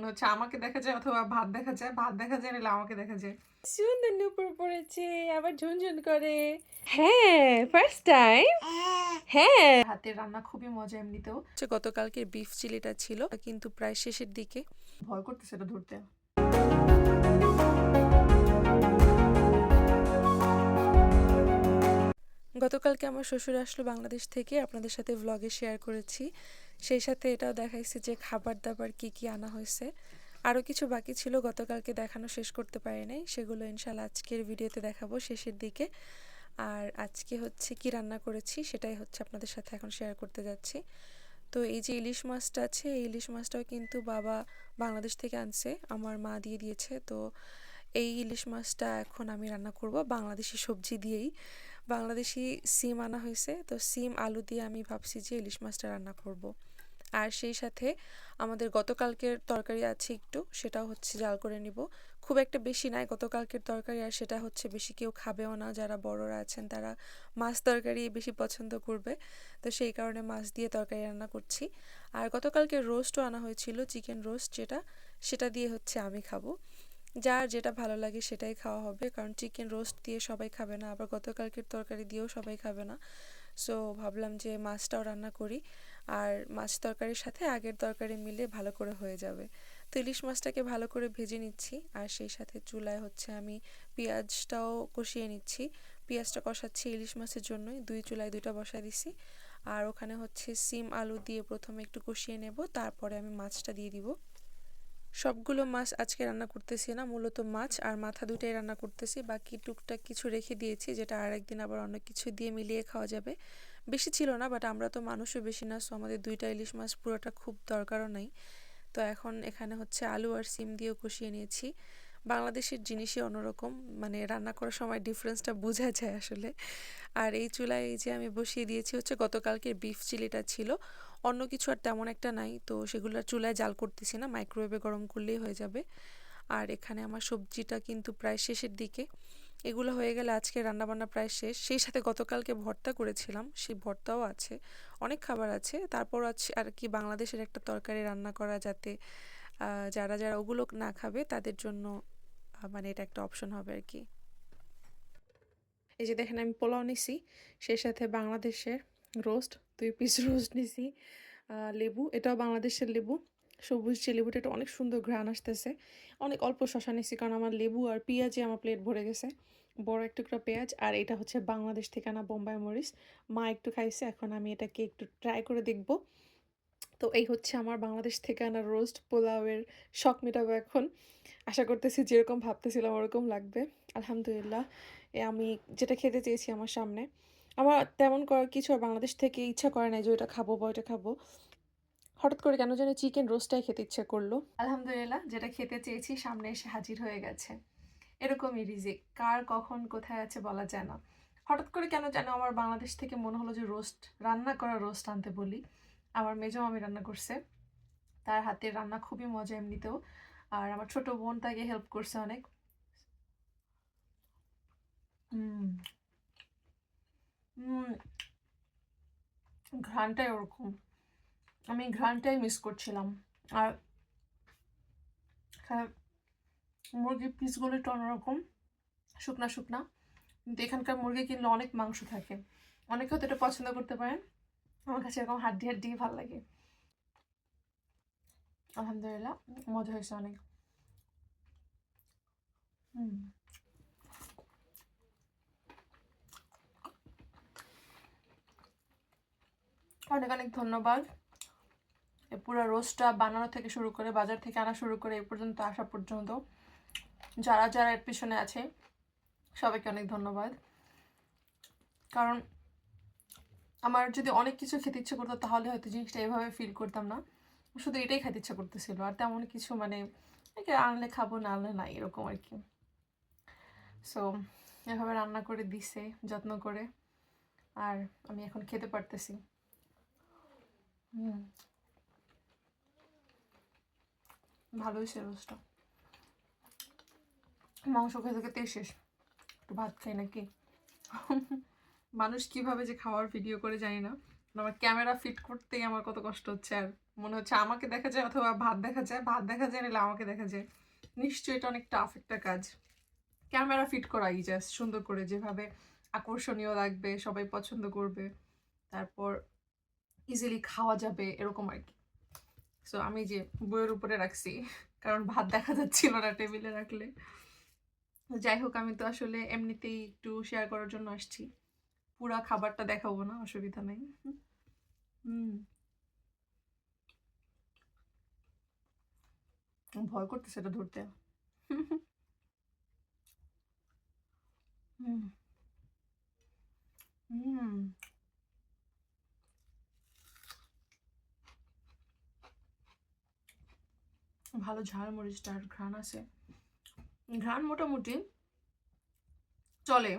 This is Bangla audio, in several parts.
মনে হচ্ছে আমাকে দেখা যায় অথবা ভাত দেখা যায় ভাত দেখা যায় নাহলে আমাকে দেখা যায়। সুন্দর নুপুর পড়েছে আবার ঝুনঝুন করে। হ্যাঁ ফার্স্ট টাইম হ্যাঁ। হাতের রান্না খুবই মজা এমনিতেও। হচ্ছে গতকালকের বিফ চিলিটা ছিল কিন্তু প্রায় শেষের দিকে। ভয় করতেছে এটা ধরতে। গতকালকে আমার শ্বশুর আসলো বাংলাদেশ থেকে আপনাদের সাথে ভ্লগে শেয়ার করেছি। সেই সাথে এটাও দেখাইছে যে খাবার দাবার কি কি আনা হয়েছে। আরও কিছু বাকি ছিল, গতকালকে দেখানো শেষ করতে পারি নাই। সেগুলো ইনশাল্লাহ আজকের ভিডিওতে দেখাবো শেষের দিকে। আর আজকে হচ্ছে কি রান্না করেছি সেটাই হচ্ছে আপনাদের সাথে এখন শেয়ার করতে যাচ্ছি। তো এই যে ইলিশ মাছটা আছে, এই ইলিশ মাছটাও কিন্তু বাবা বাংলাদেশ থেকে আনছে, আমার মা দিয়ে দিয়েছে। তো এই ইলিশ মাছটা এখন আমি রান্না করব বাংলাদেশি সবজি দিয়েই। বাংলাদেশি সিম আনা হয়েছে, তো সিম আলু দিয়ে আমি ভাবছি যে ইলিশ মাছটা রান্না করব। আর সেই সাথে আমাদের গতকালকের তরকারি আছে একটু, সেটাও হচ্ছে জাল করে নিব। খুব একটা বেশি নাই গতকালকের তরকারি, আর সেটা হচ্ছে বেশি কেউ খাবেও না। যারা বড়রা আছেন, তারা মাছ তরকারি বেশি পছন্দ করবে। তো সেই কারণে মাছ দিয়ে তরকারি রান্না করছি। আর গতকালকে রোস্টও আনা হয়েছিল, চিকেন রোস্ট যেটা, সেটা দিয়ে হচ্ছে আমি খাব। যার যেটা ভালো লাগে সেটাই খাওয়া হবে, কারণ চিকেন রোস্ট দিয়ে সবাই খাবে না, আবার গতকালকের তরকারি দিয়েও সবাই খাবে না। সো ভাবলাম যে মাছটাও রান্না করি। আর মাছ তরকারির সাথে আগের তরকারি মিলে ভালো করে হয়ে যাবে। তো ইলিশ মাছটাকে ভালো করে ভেজে নিচ্ছি, আর সেই সাথে চুলায় হচ্ছে আমি পেঁয়াজটাও কষিয়ে নিচ্ছি। পেঁয়াজটা কষাচ্ছি ইলিশ মাছের জন্যই, দুই চুলায় দুইটা বসায় দিছি। আর ওখানে হচ্ছে সিম আলু দিয়ে প্রথমে একটু কষিয়ে নেব, তারপরে আমি মাছটা দিয়ে দিব। সবগুলো মাছ আজকে রান্না করতেছি না, মূলত মাছ আর মাথা দুটাই রান্না করতেছি। বাকি টুকটাক কিছু রেখে দিয়েছি, যেটা আর একদিন আবার অনেক কিছু দিয়ে মিলিয়ে খাওয়া যাবে। বেশি ছিল না বাট আমরা তো মানুষও বেশি না সো আমাদের দুইটা ইলিশ মাছ পুরোটা খুব দরকারও নাই। তো এখন এখানে হচ্ছে আলু আর সিম দিয়েও কষিয়ে নিয়েছি। বাংলাদেশের জিনিসই অন্যরকম মানে রান্না করার সময় ডিফারেন্সটা বোঝা যায় আসলে। আর এই চুলায় এই যে আমি বসিয়ে দিয়েছি হচ্ছে গতকালকের বিফ চিলিটা ছিল, অন্য কিছু আর তেমন একটা নাই, তো সেগুলো চুলায় জাল করতেছি না মাইক্রোওয়েভে গরম করলেই হয়ে যাবে। আর এখানে আমার সবজিটা কিন্তু প্রায় শেষের দিকে। এগুলো হয়ে গেলে আজকে রান্নাবান্না প্রায় শেষ। সেই সাথে গতকালকে ভর্তা করেছিলাম, সেই ভর্তাও আছে, অনেক খাবার আছে। তারপর আছে আর কি বাংলাদেশের একটা তরকারি রান্না করা যাতে যারা যারা ওগুলো না খাবে তাদের জন্য মানে এটা একটা অপশন হবে আর কি। এই যে দেখেন আমি পোলাও নিছি, সেই সাথে বাংলাদেশের রোস্ট দুই পিস রোস্ট নিছি লেবু, এটাও বাংলাদেশের লেবু। সবুজ যে লেবুটা অনেক সুন্দর ঘ্রাণ আসতেছে। অনেক অল্প শশা নিছি কারণ আমার লেবু আর পেঁয়াজে আমার প্লেট ভরে গেছে। বড় এক টুকরা পেঁয়াজ আর এটা হচ্ছে বাংলাদেশ থেকে আনা বোম্বাই মরিচ। মা একটু খাইছে, এখন আমি এটাকে একটু ট্রাই করে দেখব। তো এই হচ্ছে আমার বাংলাদেশ থেকে আনা রোস্ট পোলাওয়ের শখ মেটাবো এখন। আশা করতেছি যেরকম ভাবতেছিলাম ওরকম লাগবে। আলহামদুলিল্লাহ, এ আমি যেটা খেতে চেয়েছি আমার সামনে। আমার তেমন করার কিছু আর বাংলাদেশ থেকে ইচ্ছা করে নাই যে ওটা খাব বা ওইটা খাব। হঠাৎ করে কেন জানি চিকেন রোস্টটাই খেতে ইচ্ছে করল। আলহামদুলিল্লাহ, যেটা খেতে চেয়েছি সামনে এসে হাজির হয়ে গেছে। এরকমই রিজিক, কার কখন কোথায় আছে বলা যায় না। হঠাৎ করে কেন যেন আমার বাংলাদেশ থেকে মনে হলো যে রোস্ট, রান্না করা রোস্ট আনতে বলি। আমার মেজো মামি রান্না করছে, তার হাতের রান্না খুবই মজা এমনিতেও, আর আমার ছোট বোন তাকে হেল্প করছে অনেক। ঘ্রানটাই ওরকম। আমি ঘ্রানটাই মিস করছিলাম। আর হ্যাঁ মুরগির পিসগুলো একটু অন্যরকম, শুকনা শুকনা। কিন্তু এখানকার মুরগি কিনলে অনেক মাংস থাকে। অনেকে হয়তো এটা পছন্দ করতে পারেন। আমার কাছে এরকম হাড্ডি হাড্ডি ভালো লাগে। আলহামদুলিল্লাহ, মজা হয়েছে অনেক। হুম। অনেক অনেক ধন্যবাদ। পুরো রোস্টটা বানানো থেকে শুরু করে, বাজার থেকে আনা শুরু করে এ পর্যন্ত আসা পর্যন্ত যারা যারা এর পিছনে আছে, সবাইকে অনেক ধন্যবাদ। কারণ আমার যদি অনেক কিছু খেতে ইচ্ছে করতো, তাহলে হয়তো জিনিসটা এভাবে ফিল করতাম না। শুধু এটাই খেতে ইচ্ছা করতেছিল, আর তেমন কিছু মানে আনলে খাব, না আনলে না এরকম আর কি। সো এভাবে রান্না করে দিছে, যত্ন করে, আর আমি এখন খেতে পারতেছি। ভালো হয়েছে রোজটা। মাংস খেতে খেতে শেষ। একটু ভাত খাই নাকি? মানুষ কীভাবে যে খাওয়ার ভিডিও করে জানি না। আমার ক্যামেরা ফিট করতেই আমার কত কষ্ট হচ্ছে আর। মনে হচ্ছে আমাকে দেখা যায় অথবা ভাত দেখা যায়। ভাত দেখা যায়, নাহলে আমাকে দেখা যায়। নিশ্চয়ই এটা অনেক টাফ একটা কাজ। ক্যামেরা ফিট করাই জাস্ট সুন্দর করে যেভাবে আকর্ষণীয় লাগবে, সবাই পছন্দ করবে, তারপর ইজিলি খাওয়া যাবে, এরকম আর কি। সো আমি যে বইয়ের উপরে রাখছি, কারণ ভাত দেখা যাচ্ছিল না টেবিলে রাখলে। যাই হোক, আমি তো আসলে এমনিতেই একটু শেয়ার করার জন্য আসছি। পুরা খাবারটা দেখাবো না, অসুবিধা নেই। হুম। ভয় করতেছে এটা ধরতে। হুম। হুম। ভালো ঝাল মরিচটা আর ঘ্রাণ আছে। ঘ্রাণ মোটামুটি চলে।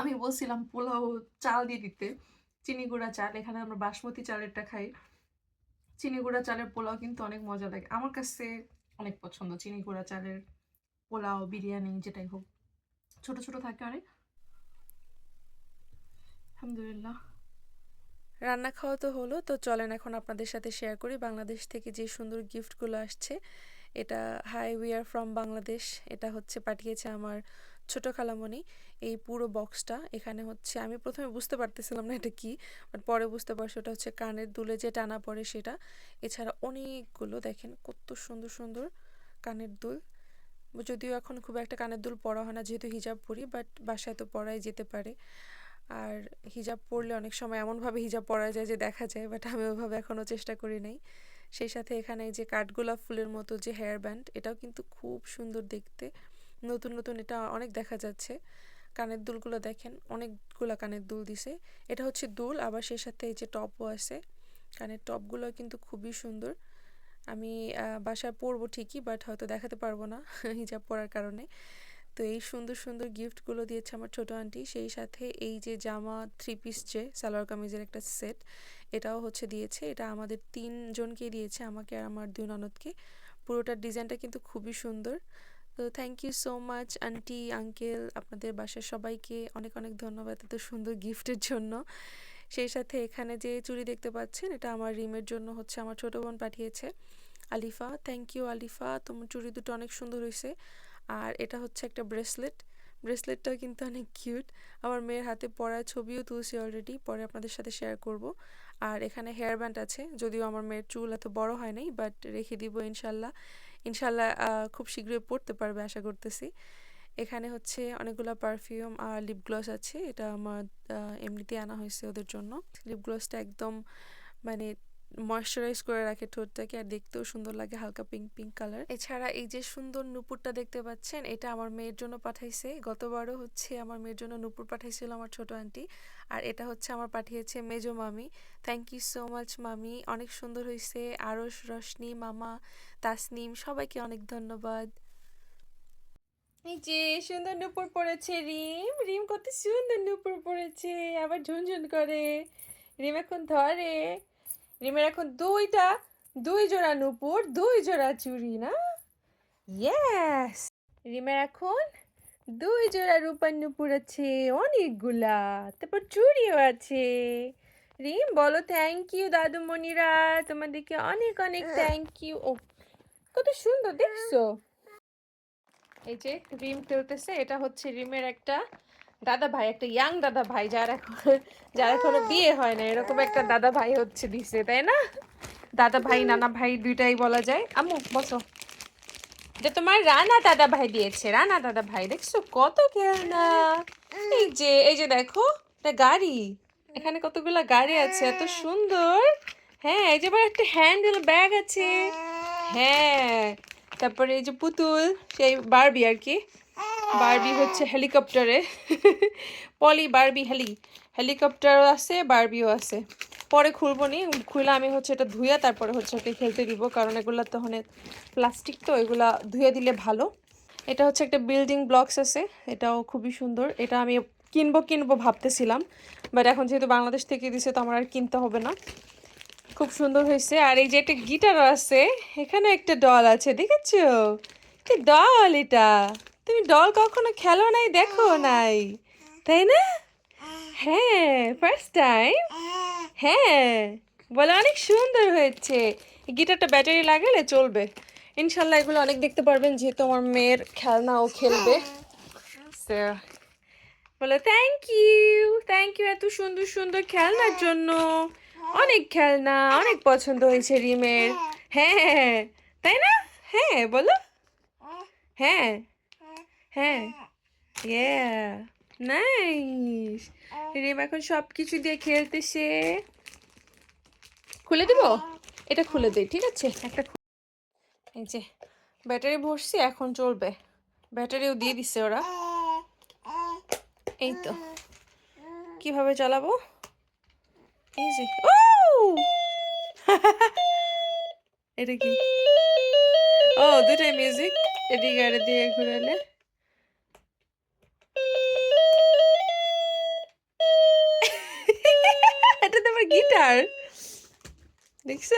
আমি বলছিলাম পোলাও চাল দিয়ে দিতে। চিনি গুঁড়া চাল, এখানে আমরা বাসমতি চালেরটা খাই। চিনি গুঁড়া চালের পোলাও কিন্তু অনেক মজা লাগে। আমার কাছে অনেক পছন্দ চিনি গুঁড়া চালের পোলাও, বিরিয়ানি, যেটাই হোক। ছোট ছোট থাকে অনেক। আলহামদুলিল্লাহ। রান্না খাওয়া তো হলো, তো চলেন এখন আপনাদের সাথে শেয়ার করি বাংলাদেশ থেকে যে সুন্দর গিফটগুলো আসছে। এটা hi we are from Bangladesh এটা হচ্ছে পাঠিয়েছে আমার ছোট খালামণি। এই পুরো বক্সটা এখানে হচ্ছে, আমি প্রথমে বুঝতে পারতেছিলাম না এটা কি বাট পরে বুঝতে পারছি ওটা হচ্ছে কানের দুলে যে টানা পড়ে সেটা। এছাড়া অনেকগুলো, দেখেন কত সুন্দর সুন্দর কানের দুল। যদিও এখন খুব একটা কানের দুল পরা হয় না, যেহেতু হিজাব পরি বাট বাসায় তো পরাই যেতে পারে। আর হিজাব পরলে অনেক সময় এমনভাবে হিজাব পরা যায় যে দেখা যায় বাট আমি ওইভাবে এখনও চেষ্টা করি নাই। সেই সাথে এখানে যে কাঠগোলাপ ফুলের মতো যে হেয়ার ব্যান্ড এটাও কিন্তু খুব সুন্দর দেখতে। নতুন নতুন এটা অনেক দেখা যাচ্ছে। কানের দুলগুলো দেখেন, অনেকগুলো কানের দুল দিছে। এটা হচ্ছে দুল, আবার সেই সাথে এই যে টপও আছে। কানের টপগুলো কিন্তু খুবই সুন্দর। আমি বাসায় পরবো ঠিকই বাট হয়তো দেখাতে পারব না হিজাব পরার কারণে। তো এই সুন্দর সুন্দর গিফটগুলো দিয়েছে আমার ছোট আন্টি সেই সাথে এই যে জামা থ্রি পিস যে সালোয়ার কামিজের একটা সেট এটাও হচ্ছে দিয়েছে। এটা আমাদের তিনজনকে দিয়েছে, আমাকে আর আমার দুই ননদকে। পুরোটার ডিজাইনটা কিন্তু খুবই সুন্দর। তো thank you so much aunty uncle আপনাদের বাসার সবাইকে অনেক অনেক ধন্যবাদ এত সুন্দর গিফটের জন্য। সেই সাথে এখানে যে চুড়ি দেখতে পাচ্ছেন, এটা আমার রিমের জন্য হচ্ছে আমার ছোট বোন পাঠিয়েছে। আলিফা থ্যাংক ইউ আলিফা, তোমার চুড়ি দুটো অনেক সুন্দর হয়েছে আর এটা হচ্ছে একটা ব্রেসলেট। ব্রেসলেটটাও কিন্তু অনেক কিউট। আমার মেয়ের হাতে পরা ছবিও তুলছি অলরেডি পরে আপনাদের সাথে শেয়ার করব। আর এখানে হেয়ার ব্যান্ড আছে, যদিও আমার মেয়ের চুল এত বড় হয় নাই বাট রেখে দিব ইনশাল্লাহ। ইনশাল্লাহ খুব শীঘ্রই পড়তে পারবে আশা করতেছি। এখানে হচ্ছে অনেকগুলো পারফিউম আর লিপ গ্লস আছে। এটা আমার এমনিতে আনা হয়েছে ওদের জন্য। লিপ গ্লসটা একদম মানে ময়শ্চারাইজ করে রাখে ঠোঁটটাকে আর দেখতেও সুন্দর লাগে, হালকা পিঙ্ক পিঙ্ক কালার এছাড়া এই যে সুন্দর নুপুরটা দেখতে পাচ্ছেন, এটা আমার মেয়ের জন্য পাঠাইছে। গতবারও হচ্ছে আমার মেয়ের জন্য নুপুর পাঠাইছিল আমার ছোট আন্টি আর এটা হচ্ছে আমার পাঠিয়েছে মেজো মামি। থ্যাংক ইউ সো মাচ মামি। অনেক সুন্দর হয়েছে আরস রশনি, মামা, তাসনিম, সবাইকে অনেক ধন্যবাদ। এই যে সুন্দর নুপুর পড়েছে, রিম। রিম কত সুন্দর নুপুর পড়েছে। আবার ঝুনঝুন করে। রিম এখন ধরে। রিমের এখন দুইটা দুই জোড়া নুপুর দুই জোড়া চুড়ি না? ইয়েস রিমের এখন দুই জোড়া রূপার নুপুর আছে অনেকগুলা। তারপর চুড়িও আছে। রিম বলো থ্যাংক ইউ দাদুমণিরা তোমাদেরকে অনেক অনেক থ্যাংক ইউ ও কত সুন্দর দেখছ? এই যে রিম খেলতেছে এটা হচ্ছে রিমের একটা দাদা ভাই একটা ইয়াং দাদা ভাই যার এখন যার এখনও বিয়ে হয় না এরকম একটা দাদা ভাই হচ্ছে দিছে তাই না? দাদা ভাই নানা ভাই দুইটাই বলা যায়। আম্মু বসো। যে তোমার রানা দাদা ভাই দিয়েছে রানা দাদা ভাই দেখছ কত খেলনা। এই যে এই যে দেখো একটা গাড়ি। এখানে কতগুলা গাড়ি আছে এত সুন্দর। হ্যাঁ এই যে একটা হ্যান্ডেল ব্যাগ আছে। হ্যাঁ তারপরে এই যে পুতুল সেই বারবি আর কি। বারবি হচ্ছে হেলিকপ্টারে। পলি, বারবি হেলি। হেলিকপ্টারও আছে, বারবিও আছে। পরে খুলবো নি। খুলে আমি হচ্ছে এটা ধুয়ে তারপরে হচ্ছে ওকে খেলতে দিব, কারণ এগুলো তো অনেক প্লাস্টিক তো, এগুলা ধুয়ে দিলে ভালো। এটা হচ্ছে একটা বিল্ডিং ব্লকস আছে, এটাও খুবই সুন্দর। এটা আমি কিনবো কিনবো ভাবতেছিলাম, বাট এখন যেহেতু বাংলাদেশ থেকে দিছে, তো আমার আর কিনতে হবে না। খুব সুন্দর হয়েছে। আর এই যে একটা গিটারও আছে এখানে একটা ডল আছে, দেখেছ? কি ডল এটা? তুমি ডল কখনো খেলো নাই দেখো নাই তাই না? হ্যাঁ ফার্স্ট টাইম হ্যাঁ বলে অনেক সুন্দর হয়েছে। গিটারটা ব্যাটারি লাগালে চলবে। ইনশাল্লাহ এগুলো অনেক দেখতে পারবেন যেহেতু আমার মেয়ের খেলনা ও খেলবে। বলে থ্যাংক ইউ থ্যাংক ইউ এত সুন্দর সুন্দর খেলনার জন্য। অনেক খেলনা অনেক পছন্দ হয়েছে রিমের। হ্যাঁ তাই না? হ্যাঁ বলো। হ্যাঁ হ্যাঁ নাইস রিম এখন সব কিছু দিয়ে খেলতেছে খুলে দিব? এটা খুলে দিই ঠিক আছে? একটা খু- এই যে ব্যাটারি ভরছি এখন চলবে। ব্যাটারিও দিয়ে দিছে ওরা। এই তো। কীভাবে চালাবো? এই যে ও! এটা কি? ও দুটাই মিউজিক এদিকে আর দিয়ে ঘুরালে। গিটার দেখছ?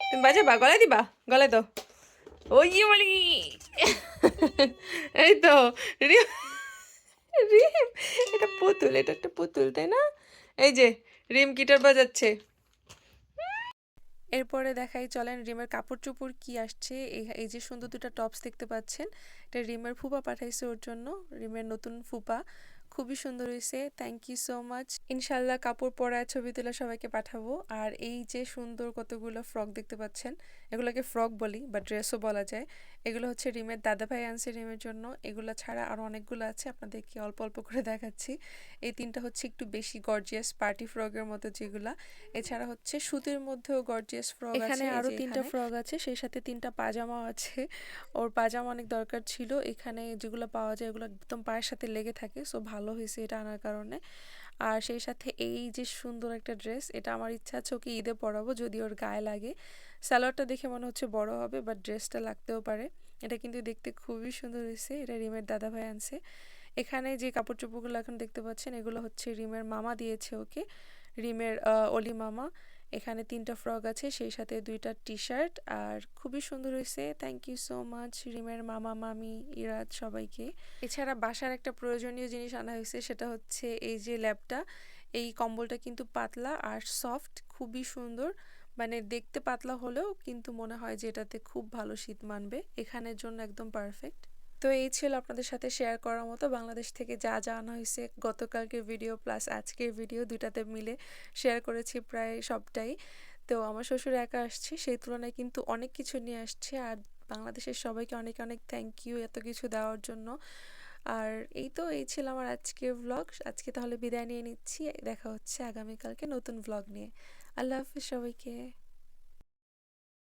তুমি বাজাবা গলায় দিবা? গলায় তো ওই বলি। এই তো, রিম এটা পুতুল, এটা একটা পুতুল, তাই না? এই যে, রিম গিটার বাজাচ্ছে। এরপরে দেখাই, চলেন রিমের কাপড় চোপড় কি আসছে। এই যে সুন্দর দুটো টপস দেখতে পাচ্ছেন। এটা রিমের ফুপা পাঠাইছে ওর জন্য, রিমের নতুন ফুপা। খুবই সুন্দর হয়েছে থ্যাংক ইউ সো মাচ ইনশাল্লাহ কাপড় পরায় ছবি তুলে সবাইকে পাঠাবো। আর এই যে সুন্দর কতগুলো ফ্রক দেখতে পাচ্ছেন, এগুলোকে ফ্রক বলি, বা ড্রেসও বলা যায়। এগুলো হচ্ছে রিমের দাদাভাই আনছে রিমের জন্য। এগুলো ছাড়া আরও অনেকগুলো আছে আপনাদেরকে অল্প অল্প করে দেখাচ্ছি। এই তিনটা হচ্ছে একটু বেশি গর্জিয়াস পার্টি ফ্রকের মতো যেগুলা। এছাড়া হচ্ছে সুতির মধ্যেও গর্জিয়াস ফ্রক এখানে আরও তিনটা ফ্রক আছে সেই সাথে তিনটা পাজামা আছে। ওর পাজামা অনেক দরকার ছিল এখানে যেগুলো পাওয়া যায় এগুলো একদম পায়ের সাথে লেগে থাকে সো ভালো হয়েছে এটা আনার কারণে। আর সেই সাথে এই যে সুন্দর একটা ড্রেস, এটা আমার ইচ্ছা আছে ওকে ঈদে পরাবো, যদি ওর গায়ে লাগে। স্যালোয়ারটা দেখে মনে হচ্ছে বড় হবে বাট ড্রেসটা লাগতেও পারে। এটা কিন্তু দেখতে খুবই সুন্দর হয়েছে, এটা রিমের দাদা ভাই আনছে। এখানে যে কাপড় চোপড়গুলো এখন দেখতে পাচ্ছেন, এগুলো হচ্ছে রিমের মামা দিয়েছে ওকে, রিমের অলি মামা। এখানে তিনটা ফ্রক আছে, সেই সাথে দুইটা টি শার্ট আর খুবই সুন্দর হয়েছে। থ্যাংক ইউ সো মাচ রিমের মামা, মামি ইরাজ সবাইকে। এছাড়া বাসার একটা প্রয়োজনীয় জিনিস আনা হয়েছে, সেটা হচ্ছে এই যে ল্যাপটা। এই কম্বলটা কিন্তু পাতলা আর সফট, খুবই সুন্দর। মানে দেখতে পাতলা হলেও কিন্তু মনে হয় যে এটাতে খুব ভালো শীত মানবে। এখানের জন্য একদম পারফেক্ট তো এই ছিল আপনাদের সাথে শেয়ার করার মতো। বাংলাদেশ থেকে যা যা আনা হয়েছে গতকালকের ভিডিও প্লাস আজকের ভিডিও দুটাতে মিলে শেয়ার করেছি প্রায় সবটাই। তো আমার শ্বশুর একা আসছে, সেই তুলনায় কিন্তু অনেক কিছু নিয়ে আসছে। আর বাংলাদেশের সবাইকে অনেক অনেক থ্যাংক ইউ এত কিছু দেওয়ার জন্য। আর এই তো, এই ছিল আমার আজকের ভ্লগ আজকে তাহলে বিদায় নিয়ে নিচ্ছি। দেখা হচ্ছে আগামীকালকে নতুন ভ্লগ নিয়ে। আল্লাহ হাফিজ সবাইকে।